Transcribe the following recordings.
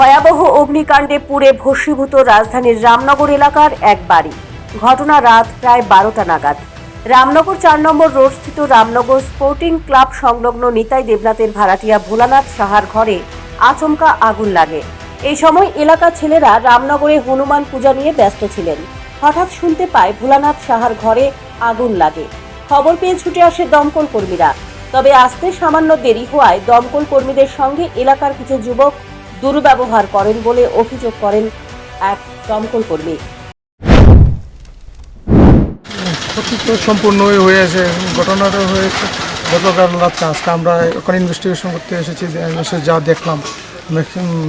ভয়াবহ অগ্নিকাণ্ডে পুড়ে ভস্মীভূত রাজধানীর রামনগর এলাকার এক বাড়ি। ঘটনা রাত প্রায় বারোটা নাগাদ। রামনগর চার নম্বর রোডস্থিত রামনগর স্পোর্টিং ক্লাব সংলগ্ন নিতাই দেবনাথের ভাড়াটিয়া ভোলানাথ সাহার ঘরে আচমকা আগুন লাগে। এই সময় এলাকার ছেলেরা রামনগরে হনুমান পূজা নিয়ে ব্যস্ত ছিলেন। হঠাৎ শুনতে পায় ভোলানাথ সাহার ঘরে আগুন লাগে। খবর পেয়ে ছুটে আসে দমকল কর্মীরা। তবে আসতে সামান্য দেরি হওয়ায় দমকল কর্মীদের সঙ্গে এলাকার কিছু যুবক দুর্ব্যবহার করেন বলে অভিযোগ করেন এক দমকল কর্মী। ক্ষতি তো সম্পূর্ণই হয়েছে ঘটনাটা হয়েছে গতকাল রাত্রে আজকে আমরা ওখানে ইনভেস্টিগেশন করতে এসেছি এসে যা দেখলাম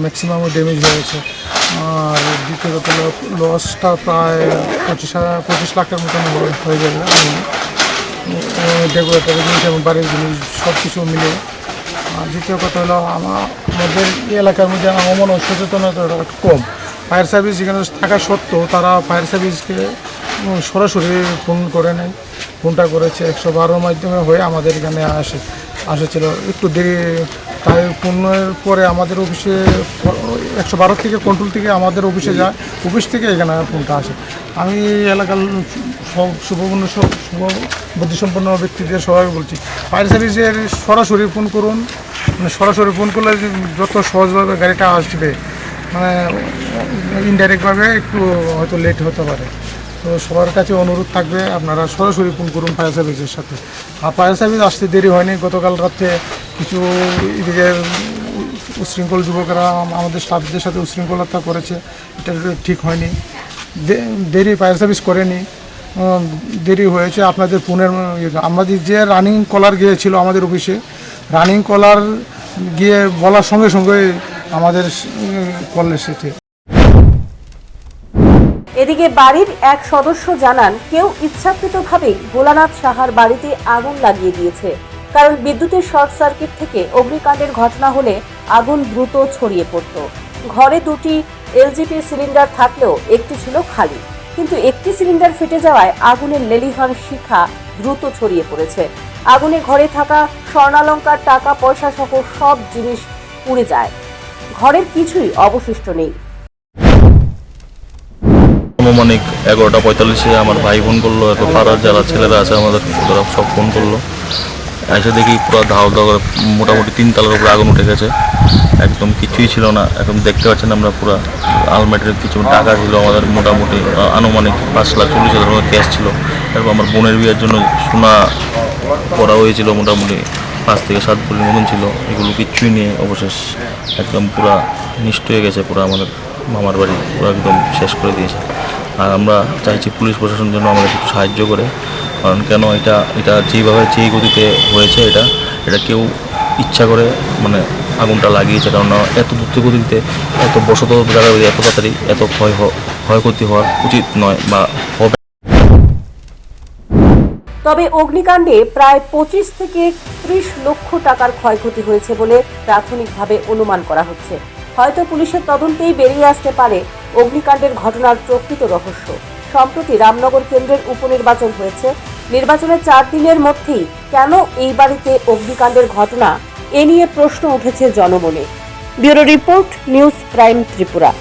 ম্যাক্সিমাম ড্যামেজ হয়েছে। আর দ্বিতীয়ত লসটা প্রায় পঁচিশ হাজার, পঁচিশ লাখের মতন হয়ে- হয়ে যাবে ডেকোরেটারের জিনিস এবং বাড়ির জিনিস সব কিছু মিলে আর দ্বিতীয় কথা হলো আমা- আমাদের এলাকার মধ্যে আমার সচেতনতা কম। ফায়ার সার্ভিস যেখানে থাকা সত্ত্বেও তারা ফায়ার সার্ভিসকে সরাসরি ফোন করে নেয়, ফোনটা করেছে, একশো বারোর মাধ্যমে হয়ে আমাদের এখানে আসে, আসেছিল। একটু দেরি, তাই ফোনের পরে আমাদের অফিসে একশো বারো থেকে কন্ট্রোল থেকে আমাদের অফিসে যায়, অফিস থেকে এখানে ফোনটা আসে। আমি এলাকার সব শুভপূর্ণ সব শুভ, বুদ্ধিসম্পন্ন ব্যক্তিদের সবাই বলছি, ফায়ার সার্ভিসের সরাসরি ফোন করুন মানে সরাসরি ফোন করলে যত সহজভাবে গাড়িটা আসবে মানে ইনডাইরেক্টভাবে একটু হয়তো লেট হতে পারে। তো সবার কাছে অনুরোধ থাকবে, আপনারা সরাসরি ফোন করুন ফায়ার সার্ভিসের সাথে। আর ফায়ার সার্ভিস আসতে দেরি হয়নি, গতকাল রাত্রে কিছু এদিকে উশৃঙ্খল যুবকেরা আমাদের স্টাফদের সাথে উশৃঙ্খলতা করেছে, এটা ঠিক হয়নি। দেরি ফায়ার সার্ভিস করেনি। দেরি হয়েছে। আপনাদের ফোনের আমাদের যে রানিং কলার গিয়েছিল আমাদের অফিসে রানিং কলার গিয়ে বলার সঙ্গে সঙ্গে আমাদের কল এসেছে। এদিকে বাড়ির এক সদস্য জানান, কেউ ইচ্ছাকৃতভাবেই ভোলানাথ সাহার বাড়িতে আগুন লাগিয়ে দিয়েছে, কারণ বিদ্যুতের শর্ট সার্কিট থেকে অগ্নিকাণ্ডের ঘটনা হলে আগুন দ্রুত ছড়িয়ে পড়ত। ঘরে দুটি এলজিপি সিলিন্ডার থাকলেও একটি ছিল খালি। কিন্তু একটি সিলিন্ডার ফেটে যাওয়ায় আগুনের লেলিহান শিখা দ্রুত ছড়িয়ে পড়েছে। আগুনে ঘরে থাকা স্বর্ণালঙ্কার, টাকা, পয়সা সহ সব জিনিস পুড়ে যায়। ঘরের কিছুই অবশিষ্ট নেই। আনুমানিক এগারোটা পঁয়তাল্লিশে আমার ভাই ফোন করল, এত পাড়ার যারা ছেলেরা আছে আমাদের সব ফোন করল। এসে দেখি পুরো ধাও ধাও করে মোটামুটি তিন তালার উপরে আগুন উঠে গেছে। একদম কিছুই ছিল না। এখন দেখতে পাচ্ছেন আমরা পুরো আলমাটির কিছু টাকা ছিল, আমাদের মোটামুটি আনুমানিক পাঁচ লাখ চল্লিশ হাজার মতো ক্যাশ ছিল। এরপর আমার বোনের বিয়ের জন্য সোনা করা হয়েছিল মোটামুটি পাঁচ থেকে সাত ভরির মতন ছিল। এগুলো কিচ্ছুই নিয়ে অবশেষ একদম পুরা নিষ্ঠ হয়ে গেছে, পুরো আমাদের মামার বাড়ি, পুরো একদম শেষ করে দিয়েছে। আর আমরা চাইছি পুলিশ প্রশাসন যেন আমাদের একটু সাহায্য করে। কারণ কেন এটা এটা যেভাবে যেই গতিতে হয়েছে এটা এটা কেউ ইচ্ছা করে মানে আগুনটা লাগিয়েছে, কারণ এত দ্রুত গতিতে, এত বসত জায়গায় এত তাড়াতাড়ি এত ক্ষয় ক্ষয়ক্ষতি হওয়া উচিত নয় বা হবে। তবে অগ্নিকাণ্ডে প্রায় পঁচিশ থেকে ত্রিশ লক্ষ টাকার ক্ষয়ক্ষতি হয়েছে বলে প্রাথমিকভাবে অনুমান করা হচ্ছে। হয়তো পুলিশের তদন্তেই বেরিয়ে আসতে পারে অগ্নিকাণ্ডের ঘটনার প্রকৃত রহস্য। সম্প্রতি রামনগর কেন্দ্রের উপনির্বাচন হয়েছে। নির্বাচনের চার দিনের মধ্যেই কেন এই বাড়িতে অগ্নিকাণ্ডের ঘটনা? এ নিয়ে প্রশ্ন উঠেছে জনমনে। Bureau report, News Prime Tripura.